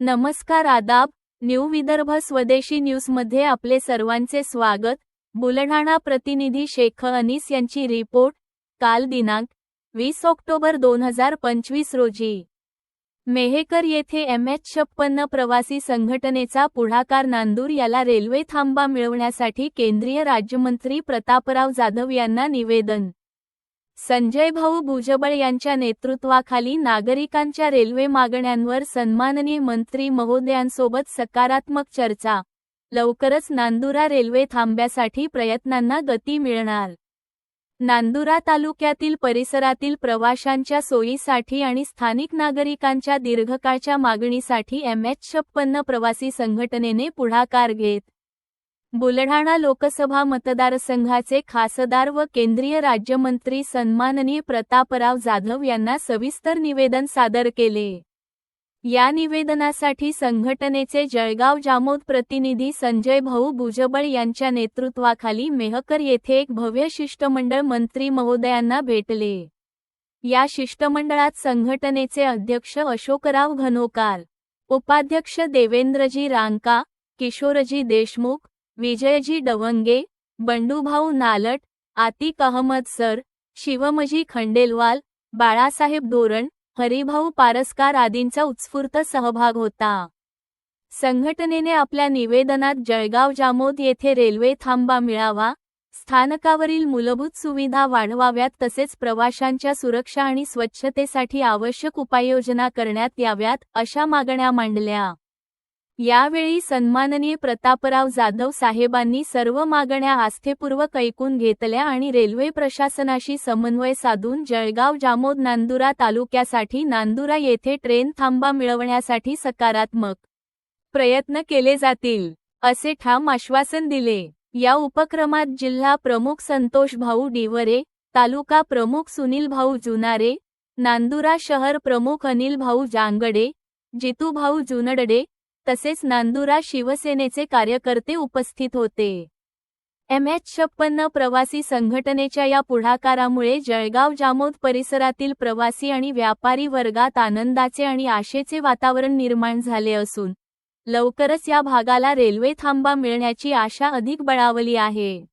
नमस्कार आदाब न्यू विदर्भ स्वदेशी न्यूजमध्ये आपले सर्वांचे स्वागत. बुलढाणा प्रतिनिधी शेख अनीस यांची रिपोर्ट काल दिनांक वीस ऑक्टोबर दोन हजार पंचवीस रोजी. मेहेकर येथे एम एच छप्पन्न प्रवासी संघटनेचा पुढाकार नांदूर याला रेल्वे थांबा मिळवण्यासाठी केंद्रीय राज्यमंत्री प्रतापराव जाधव यांना निवेदन. संजय भाऊ भुजबळ यांच्या नेतृत्वाखाली नागरिकांच्या रेल्वे मागण्यांवर सन्माननीय मंत्री महोदयांसोबत सकारात्मक चर्चा. लवकरच नांदुरा रेल्वे थांब्यासाठी प्रयत्नांना गती मिळणार. नांदुरा तालुक्यातील परिसरातील प्रवाशांच्या सोयीसाठी आणि स्थानिक नागरिकांच्या दीर्घकाळच्या मागणीसाठी एम एच छप्पन्न प्रवासी संघटनेने पुढाकार घेत बुलढाणा लोकसभा मतदारसंघाचे खासदार व केंद्रीय राज्यमंत्री सन्माननीय प्रतापराव जाधव यांना सविस्तर निवेदन सादर केले. या निवेदनासाठी संघटनेचे जळगाव जामोद प्रतिनिधी संजय भाऊ भुजबळ यांच्या नेतृत्वाखाली मेहकर येथे एक भव्य शिष्टमंडळ मंत्री महोदयांना भेटले. या शिष्टमंडळात संघटनेचे अध्यक्ष अशोकराव घनोकार उपाध्यक्ष देवेंद्रजी रांका किशोरजी देशमुख विजयजी डवंगे बंडूभाऊ नालट आतिक अहमद सर शिवमजी खंडेलवाल बाळासाहेब धोरण हरिभाऊ पारस्कार आदींचा उत्स्फूर्त सहभाग होता. संघटनेने आपल्या निवेदनात जळगाव जामोद येथे रेल्वे थांबा मिळावा स्थानकावरील मूलभूत सुविधा वाढवाव्यात तसेच प्रवाशांच्या सुरक्षा आणि स्वच्छतेसाठी आवश्यक उपाययोजना करण्यात याव्यात अशा मागण्या मांडल्या. यावेळी सन्माननीय प्रतापराव जाधव साहेबांनी सर्व मागण्या आस्थेपूर्वक ऐकून घेतल्या आणि रेल्वे प्रशासनाशी समन्वय साधून जळगाव जामोद नांदुरा तालुक्यासाठी नांदुरा येथे ट्रेन थांबा मिळवण्यासाठी सकारात्मक प्रयत्न केले जातील असे ठाम आश्वासन दिले. या उपक्रमात जिल्हा प्रमुख संतोष भाऊ डिवरे तालुका प्रमुख सुनील भाऊ जुनारे नांदुरा शहर प्रमुख अनिल भाऊ जांगडे जितूभाऊ जुनडडे तसेच नांदुरा शिवसेनेचे कार्यकर्ते उपस्थित होते. एम. एच. छप्पन्न प्रवासी संघटनेच्या या पुढाकारामुळे जळगाव जामोद परिसरातील प्रवासी आणि व्यापारी वर्गात आनंदाचे आणि आशेचे वातावरण निर्माण झाले असून लवकरच या भागाला रेल्वे थांबा मिळण्याची आशा अधिक बळावली आहे.